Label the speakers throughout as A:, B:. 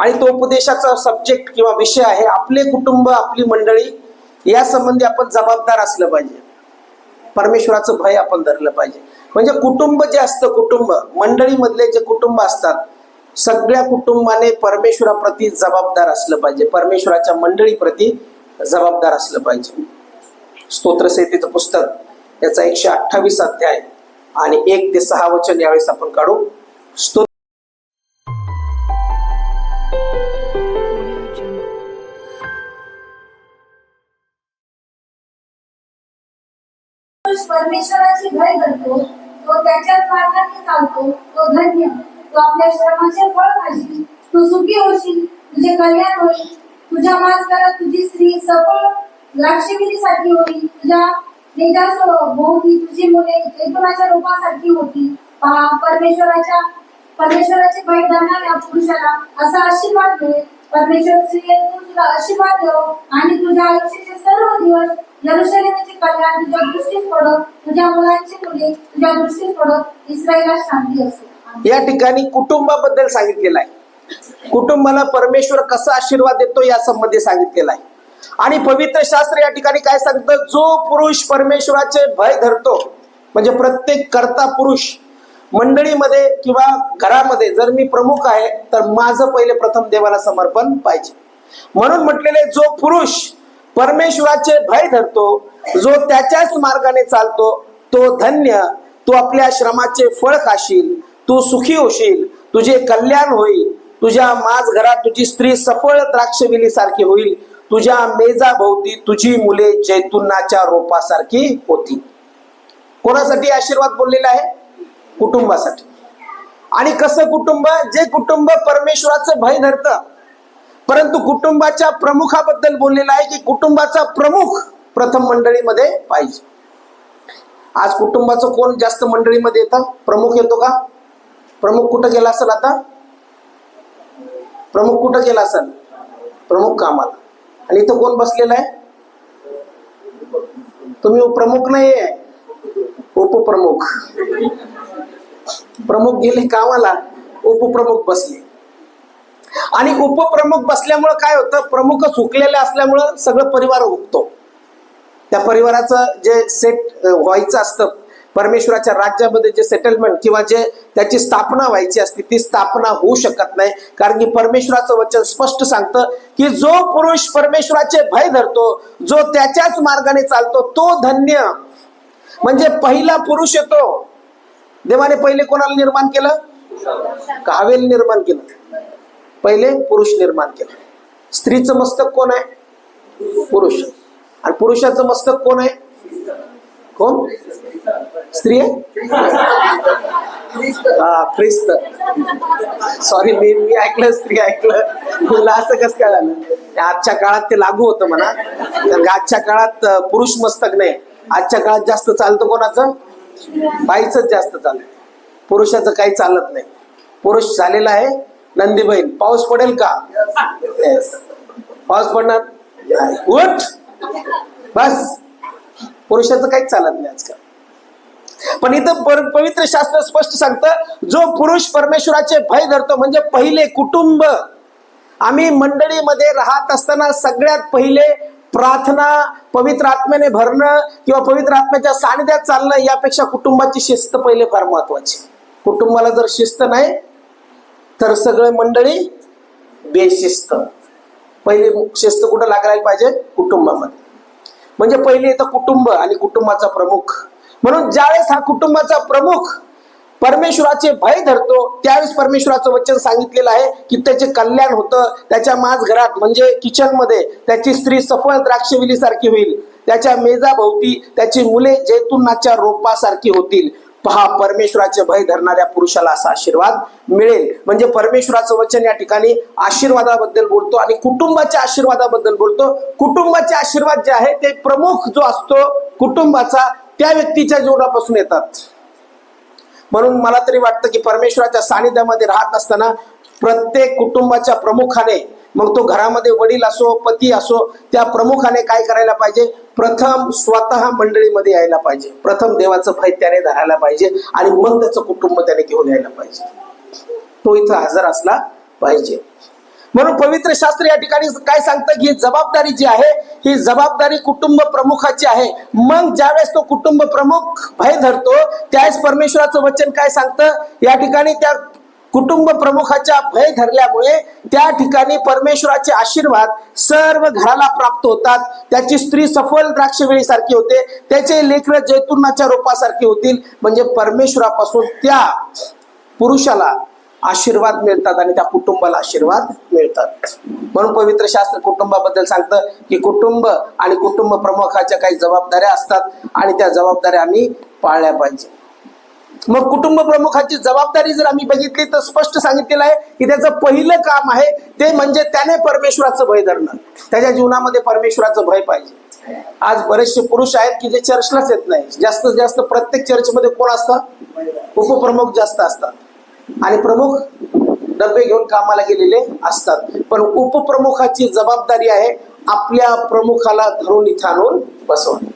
A: आणि तो उपदेशाचा सब्जेक्ट किंवा विषय आहे आपले कुटुंब आपली मंडळी या संबंधी आपण जबाबदार असलं पाहिजे. परमेश्वराचं भय आपण धरलं पाहिजे. म्हणजे कुटुंब जे असतं कुटुंब मंडळीमधले जे कुटुंब असतात सगळ्या कुटुंबाने परमेश्वराप्रती जबाबदार असलं पाहिजे. परमेश्वराच्या मंडळीप्रती जबाबदार असलं पाहिजे. स्तोत्रसेतीचं पुस्तक याचा एकशे अठ्ठावीस अध्याय आणि एक ते सहा वचन यावेळेस आपण काढू.
B: स्तो परमेश्वराची भय करतो तो त्याच्याच मार्गाने चालतो तो धन्य. तो आपल्या श्रमाचे फळ भाजी तू सुखी होशील तुझे कल्याण होईल. तुझ्या मास्करात तुझी स्त्री सफळ द्राक्षगिरीसाठी होईल. तुझ्या निजास भोवती तुझी मुले जैतुनाच्या रूपासारखी होती. पहा परमेश्वराच्या परमेश्वराचे भय धरणाऱ्या पुरुषाला असा आशीर्वाद मिळेल. परमेश्वर स्त्रियेने तुला आशीर्वाद देव आणि तुझ्या आयुष्याचे सर्व दिवस यरुशलेमेचे कल्याण तुझ्या दृष्टीस पडो तुझ्या मुलांची मुले तुझ्या दृष्टीस पडो इस्रायला शांती असो.
A: या ठिकाणी कुटुंबाबद्दल सांगितलेलं आहे. कुटुंबाला परमेश्वर कसा आशीर्वाद देतो या संबंधी सांगितलेलं आहे. आणि पवित्र शास्त्र या ठिकाणी काय सांगतं? जो पुरुष परमेश्वराचे भय धरतो म्हणजे प्रत्येक करता पुरुष मंडळीमध्ये किंवा घरामध्ये जर मी प्रमुख आहे तर माझं पहिले प्रथम देवाला समर्पण पाहिजे. म्हणून म्हटलेले जो पुरुष परमेश्वराचे भय धरतो जो त्याच्याच मार्गाने चालतो तो धन्य तू आपल्या श्रमाचे फळ खाशील तू सुखी होशील तुझे कल्याण होईल तुझ्या माझ घरात तुझी स्त्री सफळ द्राक्षविली सारखी होईल तुझ्या मेजाभोवती तुझी मुले जैतुनाच्या रोपासारखी होती. कोणासाठी आशीर्वाद बोललेला आहे? कुटुंबासाठी. आणि कसं कुटुंब? जे कुटुंब परमेश्वराचं भय धरतं परंतु कुटुंबाच्या प्रमुखाबद्दल बोललेलं आहे की कुटुंबाचा प्रमुख प्रथम मंडळीमध्ये पाहिजे. आज कुटुंबाचं कोण जास्त मंडळीमध्ये येतं? प्रमुख येतो का? प्रमुख कुठं गेला असेल आता? प्रमुख कुठं गेला असेल? प्रमुख कामाला. आणि इथं कोण बसलेला आहे? तुम्ही प्रमुख नाही आहे उपप्रमुख. प्रमुख गेले कामाला उपप्रमुख बसले. आणि उपप्रमुख बसल्यामुळं काय होतं? प्रमुख हुकलेले असल्यामुळं सगळं परिवार हुकतो त्या परिवाराचं जे सेट व्हायचं असतं परमेश्वराच्या राज्यामध्ये जे सेटलमेंट किंवा जे त्याची स्थापना व्हायची असते ती स्थापना होऊ शकत नाही. कारण की परमेश्वराचं वचन स्पष्ट सांगतं की जो पुरुष परमेश्वराचे भय धरतो जो त्याच्याच मार्गाने चालतो तो धन्य. म्हणजे पहिला पुरुष येतो. देवाने पहिले कोणाला निर्माण केलं? कावेल निर्माण केलं? पहिले पुरुष निर्माण केला. स्त्रीचं मस्तक कोण आहे? पुरुष. आणि पुरुषाचं मस्तक कोण आहे? कोण? स्त्री आहे? हा ख्रिस्त. सॉरी मी मी ऐकलं स्त्री ऐकलं. तुला असं कसं काय झालं? ते आजच्या काळात ते लागू होतं म्हणा. कारण आजच्या काळात पुरुष मस्तक नाही. आजच्या काळात जास्त चालतं कोणाचं? बाईच जास्त चालतं. पुरुषाचं काही चालत नाही. पुरुष झालेला आहे नंदीबैल पाऊस पडेल का? Yes. पाऊस पडणार? उठ बस. पुरुषाचं काहीच चालत नाही आजकाल. पण इथं पर- पवित्र शास्त्र स्पष्ट सांगतं जो पुरुष परमेश्वराचे भय धरतो म्हणजे पहिले कुटुंब. आम्ही मंडळीमध्ये राहत असताना सगळ्यात पहिले प्रार्थना पवित्र आत्म्याने भरणं किंवा पवित्र आत्म्याच्या सानिध्यात चालणं यापेक्षा कुटुंबाची शिस्त पहिले फार महत्वाची कुटुंबाला जर शिस्त नाही तर सगळे मंडळी बेशिस्त. पहिली शिस्त कुठं लागायला पाहिजे? कुटुंबामध्ये. म्हणजे पहिले येतं कुटुंब आणि कुटुंबाचा प्रमुख. म्हणून ज्यावेळेस हा कुटुंबाचा प्रमुख परमेश्वराचे भय धरतो त्यावेळेस परमेश्वराचं वचन सांगितलेलं आहे की त्याचे कल्याण होतं त्याच्या माझ घरात म्हणजे किचनमध्ये त्याची स्त्री सफळ द्राक्षविली सारखी होईल. त्याच्या मेजाभोवती त्याची मुले जैतुनाच्या रोपासारखी होतील. पहा परमेश्वराचे भय धरणाऱ्या पुरुषाला असा आशीर्वाद मिळेल. म्हणजे परमेश्वराचं वचन या ठिकाणी आशीर्वादाबद्दल बोलतो आणि कुटुंबाच्या आशीर्वादाबद्दल बोलतो. कुटुंबाचे आशीर्वाद जे आहे ते प्रमुख जो असतो कुटुंबाचा त्या व्यक्तीच्या जीवनापासून येतात. म्हणून मला तरी वाटतं की परमेश्वराच्या सानिध्यामध्ये राहत असताना प्रत्येक कुटुंबाच्या प्रमुखाने मग तो घरामध्ये वडील असो पती असो त्या प्रमुखाने काय करायला पाहिजे? प्रथम स्वतः मंडळीमध्ये यायला पाहिजे. प्रथम देवाचं भय त्याने धरायला पाहिजे आणि मग त्याचं कुटुंब त्याने घेऊन यायला पाहिजे. तो इथं हजर असला पाहिजे. म्हणून पवित्र शास्त्र या ठिकाणी काय सांगतं की जबाबदारी जी आहे ही जबाबदारी कुटुंब प्रमुखाची आहे. मग ज्यावेळेस तो कुटुंब प्रमुख भय धरतो त्यावेळेस परमेश्वराचं वचन काय सांगतं? या ठिकाणी त्या कुटुंब प्रमुखाच्या भय धरल्यामुळे त्या ठिकाणी परमेश्वराचे आशीर्वाद सर्व घराला प्राप्त होतात. त्याची स्त्री सफल द्राक्षवेळीसारखी होते. त्याचे लेकर जैतुनाच्या रोपासारखे होतील. म्हणजे परमेश्वरापासून त्या पुरुषाला आशीर्वाद मिळतात आणि त्या कुटुंबाला आशीर्वाद मिळतात. म्हणून पवित्र शास्त्र कुटुंबाबद्दल सांगतं की कुटुंब आणि कुटुंब प्रमुखाच्या काही जबाबदाऱ्या असतात आणि त्या जबाबदाऱ्या आम्ही पाळल्या पाहिजे. मग कुटुंब प्रमुखाची जबाबदारी जर आम्ही बघितली तर स्पष्ट सांगितलेलं आहे की त्याचं पहिलं काम आहे ते म्हणजे त्याने परमेश्वराचं भय धरणं. त्याच्या जीवनामध्ये परमेश्वराचं भय पाहिजे. आज बरेचसे पुरुष आहेत की जे चर्चलाच येत नाही. जास्तीत जास्त प्रत्येक चर्चमध्ये कोण असतात उपप्रमुख जास्त असतात. आणि प्रमुख डबे घेऊन कामाला गेलेले असतात. पण उपप्रमुखाची जबाबदारी आहे आपल्या प्रमुखाला धरून इथं आणून बसवणं.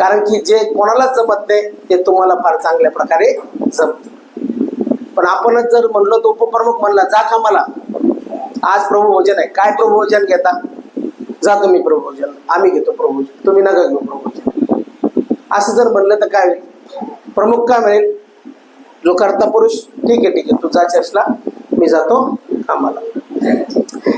A: कारण की जे कोणालाच जमत नाही ते तुम्हाला फार चांगल्या प्रकारे जमत. पण आपणच जर म्हणलो तो उपप्रमुख म्हणला जा का मला आज प्रभुभोजन आहे. काय प्रभुभोजन घेता? जा तुम्ही प्रभुभोजन. आम्ही घेतो प्रभुभोजन. तुम्ही नका घेऊ प्रभुभोजन. असं जर म्हणलं तर काय होईल? प्रमुख काय मिळेल? जो करता पुरुष. ठीक आहे ठीक आहे. तू जा चर्चला मी जातो कामाला.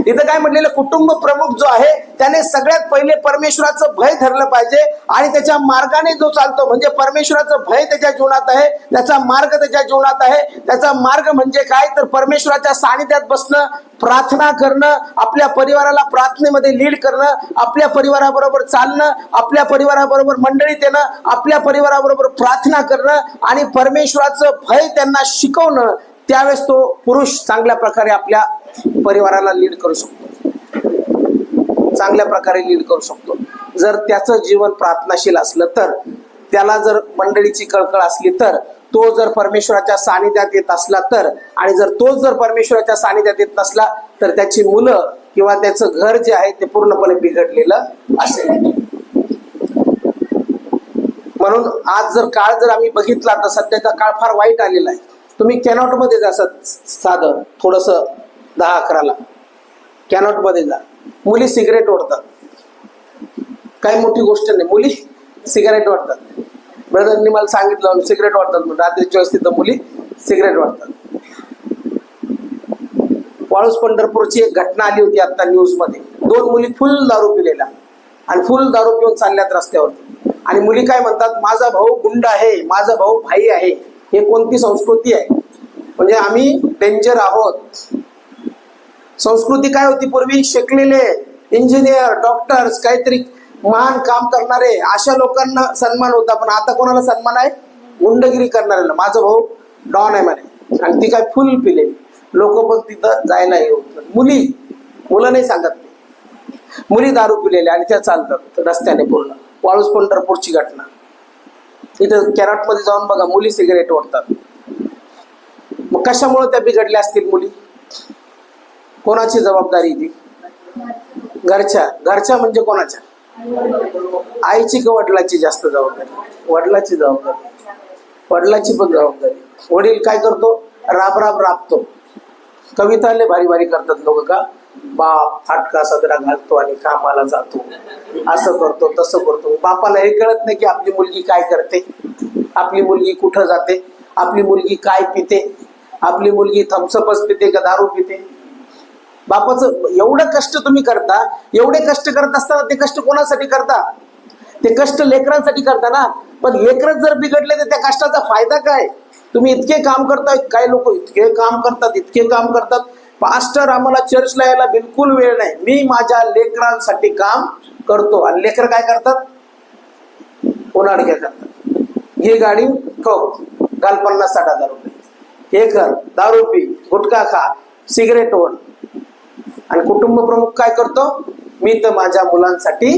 A: इथं काय म्हटलेलं कुटुंब प्रमुख जो आहे त्याने सगळ्यात पहिले परमेश्वराचं भय धरलं पाहिजे आणि त्याच्या मार्गाने जो चालतो म्हणजे परमेश्वराचं भय त्याच्या जीवनात आहे त्याचा मार्ग त्याच्या जीवनात आहे. त्याचा मार्ग म्हणजे काय? तर परमेश्वराच्या सानिध्यात बसणं प्रार्थना करणं आपल्या परिवाराला प्रार्थनेमध्ये लीड करणं आपल्या परिवाराबरोबर चालणं आपल्या परिवाराबरोबर मंडळीत येणं आपल्या परिवाराबरोबर प्रार्थना करणं आणि परमेश्वराचं भय त्यांना शिकवणं त्यावेळेस तो पुरुष चांगल्या प्रकारे आपल्या परिवाराला लीड करू शकतो. चांगल्या प्रकारे लीड करू शकतो. जर त्याचं जीवन प्रार्थनाशील असलं तर त्याला जर मंडळीची कळकळ असली तर तो जर परमेश्वराच्या सानिध्यात येत असला तर आणि जर तोच जर परमेश्वराच्या सानिध्यात येत नसला तर त्याची मुलं किंवा त्याचं घर जे आहे ते पूर्णपणे बिघडलेलं असेल. म्हणून आज जर काळ जर आम्ही बघितला तर सध्याचा काळ फार वाईट आलेला आहे. तुम्ही कॅनॉटमध्ये जा साधं थोडस दहा अकराला. कॅनॉटमध्ये जा. मुली सिगरेट ओढतात. काही मोठी गोष्ट नाही. मुली सिगरेट वाटतात ब्रदरनी मला सांगितलं सिगरेट वाटतात म्हणून. रात्रीच्या वेळेस तिथं मुली सिगरेट वाटतात वाळूस पंढरपूरची एक घटना आली होती आता न्यूजमध्ये. दोन मुली फुल दारू पिलेल्या. आणि फुल दारू पिऊन चालल्यात रस्त्यावरती. आणि मुली काय म्हणतात माझा भाऊ गुंड आहे. माझा भाऊ भाई आहे. हे कोणती संस्कृती आहे? म्हणजे आम्ही डेंजर आहोत. संस्कृती काय होती पूर्वी? शिकलेले इंजिनियर डॉक्टर्स काहीतरी महान काम करणारे अशा लोकांना सन्मान होता. पण आता कोणाला सन्मान आहे? गुंडगिरी करणाऱ्याला. माझा भाऊ डॉन आहे म्हणे. आणि ती काय फुल पिलेली. लोक पण तिथं जायला येऊ. होत मुली मुलं नाही सांगत. मुली दारू पिलेल्या आणि त्या चालतात. रस्त्याने पूर्ण. वाळूस पंढरपूरची घटना. इथं कॅरटमध्ये जाऊन बघा मुली सिगरेट ओढतात. मग कशामुळे त्या बिघडल्या असतील मुली? कोणाची जबाबदारी ती घरच्या. घरच्या म्हणजे कोणाच्या? आईची का वडिलाची जास्त जबाबदारी? वडिलाची जबाबदारी. वडिलाची पण जबाबदारी. वडील काय करतो? राब राब राबतो. कविता लय भारी भारी करतात लोक का? बाप फाटका सदरा घालतो आणि कामाला जातो. असं करतो तसं करतो. बापाला हे कळत नाही की आपली मुलगी काय करते? आपली मुलगी कुठं जाते? आपली मुलगी काय पिते? आपली मुलगी थम्सअपच पिते का दारू पिते? बापाचं एवढं कष्ट तुम्ही करता एवढे कष्ट करत असताना ते कष्ट कोणासाठी करता? ते कष्ट लेकरांसाठी करता ना? पण लेकरच जर बिघडले तर त्या कष्टाचा फायदा काय? तुम्ही इतके काम करताय काही लोक इतके काम करतात इतके काम करतात. पास्टर आम्हाला चर्चला यायला बिलकुल वेळ नाही. मी माझ्या लेकरांसाठी काम करतो. आणि लेकर काय करतात? उन्हाळक्या करतात ही गाडी खाऊ. घाल पन्नास साठ हजार रुपये. हे कर. दारू पी. गुटखा खा. सिगरेट ओढ. आणि कुटुंब प्रमुख काय करतो? मी तर माझ्या मुलांसाठी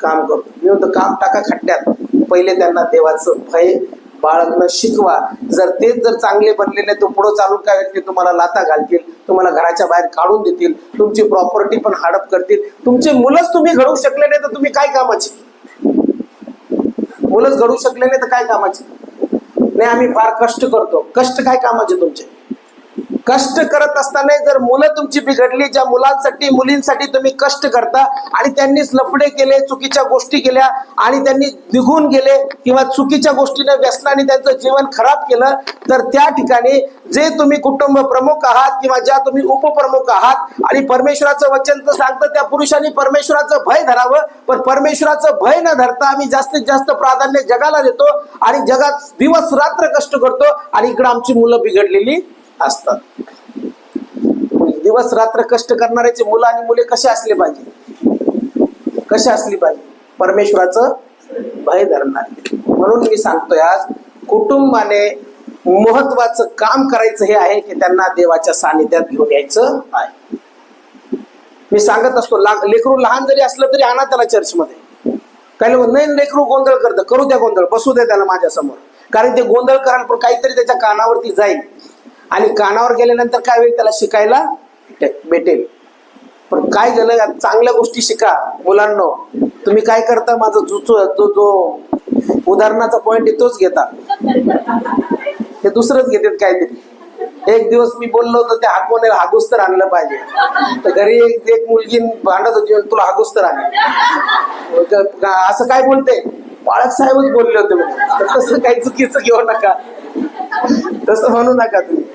A: काम करतो. मी तर काम टाका खड्ड्यात. पहिले त्यांना देवाचं भय बाळगणं शिकवा. जर तेच जर चांगले बनलेले तर पुढे चालून काय ते तुम्हाला लाता घालतील तुम्हाला घराच्या बाहेर काढून देतील तुमची प्रॉपर्टी पण हडप करतील. तुमचे मुलंच तुम्ही घडवू शकले नाही तर तुम्ही काय कामाची? मुलंच घडवू शकले नाही तर काय कामाची? नाही आम्ही फार कष्ट करतो. कष्ट काय कामाचे तुमचे? कष्ट करत असताना जर मुलं तुमची बिघडली ज्या मुलांसाठी मुलींसाठी तुम्ही कष्ट करता आणि त्यांनीच लपडे केले चुकीच्या गोष्टी केल्या आणि त्यांनी निघून गेले किंवा चुकीच्या गोष्टीने व्यसनाने त्यांचं जीवन खराब केलं तर त्या ठिकाणी जे तुम्ही कुटुंब प्रमुख आहात किंवा ज्या तुम्ही उपप्रमुख आहात आणि परमेश्वराचं वचन तर सांगतं त्या पुरुषांनी परमेश्वराचं भय धरावं पण परमेश्वराचं भय न धरता आम्ही जास्तीत जास्त प्राधान्य जगाला देतो आणि जगात दिवस रात्र कष्ट करतो आणि इकडे आमची मुलं बिघडलेली असतात. दिवस रात्र कष्ट करणाऱ्याचे मुलं आणि मुले कसे असले पाहिजे? कसे असली पाहिजे? परमेश्वराचं भय धरणार. म्हणून मी सांगतोय आज कुटुंबाने महत्वाचं काम करायचं हे आहे की त्यांना देवाच्या सानिध्यात घेऊन यायचं आहे. मी सांगत असतो लेकरू लहान जरी असलं तरी आणा त्याला चर्चमध्ये. काही लोक नाही लेकरू गोंधळ करतं. करू द्या गोंधळ. बसू द्या त्याला माझ्यासमोर. कारण ते गोंधळ कराल पण काहीतरी त्याच्या कानावरती जाईल. आणि कानावर गेल्यानंतर काय होईल? त्याला शिकायला भेटेल पण काय झालं? चांगल्या गोष्टी शिका. मुलांनो तुम्ही काय करता? माझा जो जो जो- उदाहरणाचा पॉइंट तोच घेता. हे दुसरंच घेतात काहीतरी. एक दिवस मी बोललो होतो त्या हागवणे हागूस तर आणलं पाहिजे. तर घरी एक एक मुलगी भांडत होती तुला हागूस तर आणलं. असं काय बोलते? बाळक साहेबच बोलले होते तसं काही चुकीचं घेऊ नका. तसं म्हणू नका तुम्ही.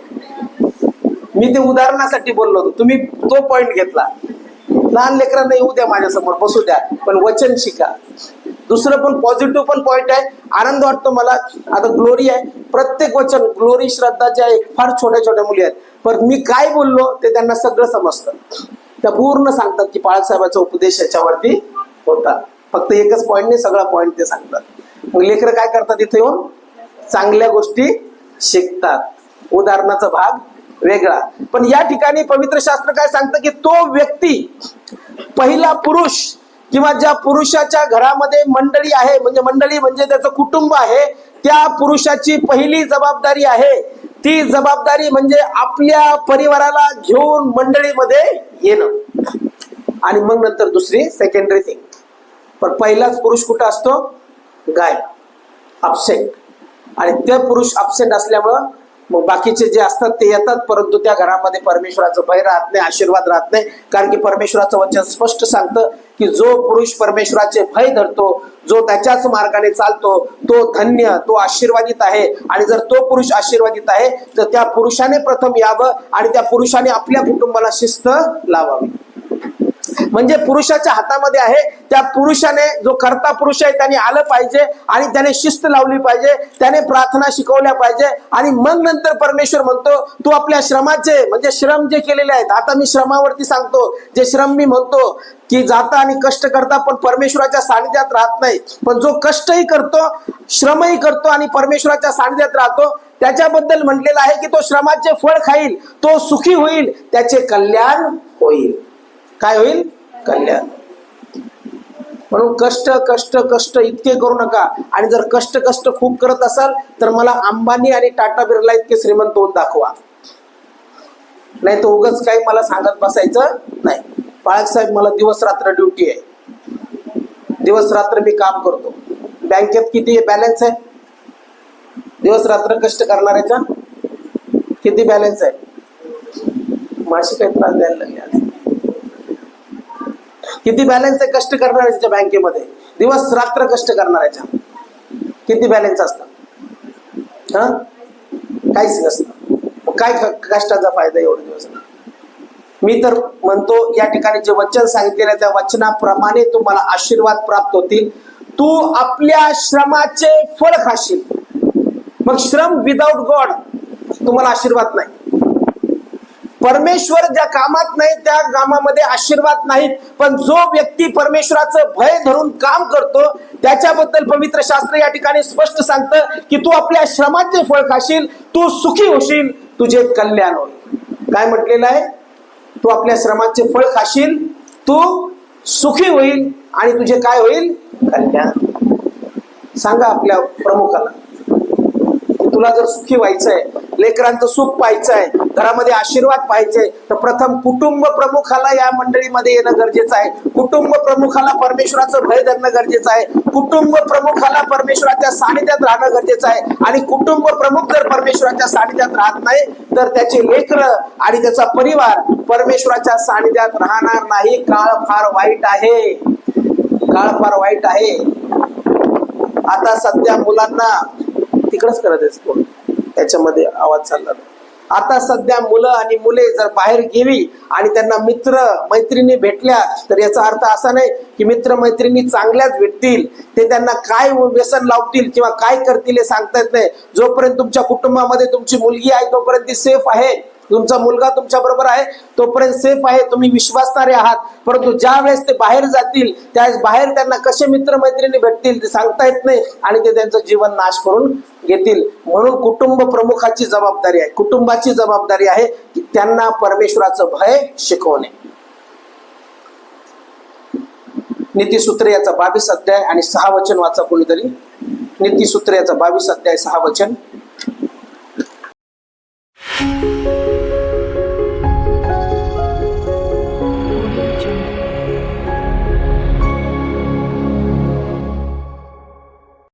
A: मी ते उदाहरणासाठी बोललो होतो. तुम्ही तो पॉइंट घेतला. लहान लेकरांना येऊ द्या माझ्यासमोर बसू द्या पण वचन शिका. दुसरं पण पॉझिटिव्ह पण पॉईंट आहे. आनंद वाटतो मला. आता ग्लोरी आहे. प्रत्येक वचन ग्लोरी श्रद्धा ज्या आहे फार छोट्या छोट्या मुली आहेत. पण मी काय बोललो ते त्यांना सगळं समजतं. त्या पूर्ण सांगतात की बाळासाहेबाचा उपदेश याच्यावरती होता. फक्त एकच पॉईंट नाही सगळा पॉईंट ते सांगतात. मग लेकरं काय करतात इथे येऊन? चांगल्या गोष्टी शिकतात. उदाहरणाचा भाग वेगळा. पण या ठिकाणी पवित्र शास्त्र काय सांगतं की तो व्यक्ती पहिला पुरुष किंवा ज्या पुरुषाच्या घरामध्ये मंडळी आहे म्हणजे मंडळी म्हणजे त्याचं कुटुंब आहे त्या पुरुषाची पहिली जबाबदारी आहे. ती जबाबदारी म्हणजे आपल्या परिवाराला घेऊन मंडळीमध्ये येणं. आणि मग नंतर दुसरी सेकंडरी थिंग पण पहिलाच पुरुष कुठं असतो? गाय अपसेंट आणि ते पुरुष अपसेंट असल्यामुळं मग बाकीचे जे असतात ते येतात परंतु त्या घरामध्ये परमेश्वराचं भय राहत नाही आशीर्वाद राहत नाही. कारण की परमेश्वराचं वचन स्पष्ट सांगतं की जो पुरुष परमेश्वराचे भय धरतो जो त्याच्याच मार्गाने चालतो तो धन्य तो आशीर्वादित आहे. आणि जर तो पुरुष आशीर्वादित आहे तर त्या पुरुषाने प्रथम यावं आणि त्या पुरुषाने आपल्या कुटुंबाला शिस्त लावावी. म्हणजे पुरुषाच्या हातामध्ये आहे. त्या पुरुषाने जो करता पुरुष आहे त्याने आलं पाहिजे आणि त्याने शिस्त लावली पाहिजे. त्याने प्रार्थना शिकवल्या पाहिजे. आणि मग नंतर परमेश्वर म्हणतो तू आपल्या श्रमाचे म्हणजे श्रम जे केलेले आहेत आता मी श्रमावरती सांगतो. जे श्रम मी म्हणतो की जाता आणि कष्ट करता पण परमेश्वराच्या सानिध्यात राहत नाही. पण जो कष्टही करतो श्रमही करतो आणि परमेश्वराच्या सानिध्यात राहतो त्याच्याबद्दल म्हटलेलं आहे की तो श्रमाचे फळ खाईल तो सुखी होईल त्याचे कल्याण होईल. काय होईल? कल्याण. म्हणून कष्ट कष्ट कष्ट इतके करू नका. आणि जर कष्ट कष्ट खूप करत असाल तर मला अंबानी आणि टाटा बिर्ला इतके श्रीमंत होऊन दाखवा. नाही तर उगाच काही मला सांगत बसायचं नाही. बाळक साहेब मला दिवस रात्र ड्युटी आहे. दिवस रात्र मी काम करतो. बँकेत किती बॅलन्स आहे? दिवस रात्र कष्ट करणाऱ्याचा किती बॅलन्स आहे? माशी काही त्रास द्यायला लागले किती बॅलन्स आहे कष्ट करणाऱ्याच्या बँकेमध्ये? दिवस रात्र कष्ट करणाऱ्याच्या. किती बॅलन्स असतात हा? काहीच नसतं. काय कष्टाचा फायदा एवढे दिवस? मी तर म्हणतो या ठिकाणी जे वचन सांगितलेलं त्या वचनाप्रमाणे तुम्हाला आशीर्वाद प्राप्त होतील. तू आपल्या श्रमाचे फळ खाशील. मग श्रम विदाउट गॉड तुम्हाला आशीर्वाद नाही. परमेश्वर ज्या कामात नाही त्या कामामध्ये आशीर्वाद नाहीत. पण जो व्यक्ती परमेश्वराचं भय धरून काम करतो त्याच्याबद्दल पवित्र शास्त्र या ठिकाणी स्पष्ट सांगतं की तू आपल्या श्रमाचे फळ खाशील तू सुखी होशील तुझे कल्याण होईल. काय म्हटलेलं आहे? तू आपल्या श्रमाचे फळ खाशील तू सुखी होईल आणि तुझे काय होईल? कल्याण. सांगा आपल्या प्रमुखाला. तुला जर सुखी व्हायचंय लेकरांचं सुख पाहायचं आहे घरामध्ये आशीर्वाद पाहिजे तर प्रथम कुटुंब प्रमुखाला या मंडळीमध्ये येणं गरजेचं आहे. कुटुंब प्रमुखाला परमेश्वराचं भय धरणं गरजेचं आहे. कुटुंब प्रमुखाला परमेश्वराच्या सानिध्यात राहणं गरजेचं आहे. आणि कुटुंब प्रमुख जर परमेश्वराच्या सानिध्यात राहत नाही तर त्याचे लेकर आणि त्याचा परिवार परमेश्वराच्या सानिध्यात राहणार नाही. काळ फार वाईट आहे. काळ फार वाईट आहे. आता सध्या मुलांना तिकडच करत आहेस त्याच्यामध्ये आवाज चालला. आता सध्या मुलं आणि मुले जर बाहेर गेली आणि त्यांना मित्र मैत्रिणी भेटल्या तर याचा अर्थ असा नाही की मित्र मैत्रिणी चांगल्याच भेटतील. ते त्यांना काय व्यसन लावतील किंवा काय करतील हे सांगता येत नाही. जोपर्यंत तुमच्या कुटुंबामध्ये तुमची मुलगी आहे तोपर्यंत ती सेफ आहे. तुमचा मुलगा तुमच्या बरोबर आहे तोपर्यंत सेफ आहे तुम्ही विश्वासणारे आहात. परंतु ज्या वेळेस ते बाहेर जातील त्यावेळेस बाहेर त्यांना कसे मित्र मैत्रिणी भेटतील ते सांगता येत नाही आणि ते त्यांचं जीवन नाश करून घेतील. म्हणून कुटुंब प्रमुखाची जबाबदारी आहे. कुटुंबाची जबाबदारी आहे की त्यांना परमेश्वराचं भय शिकवणे. नीतीसूत्र याचा बावीस अध्याय आणि सहा वचन वाचा कोणीतरी. नीतीसूत्र याचा बावीस अध्याय सहा वचन.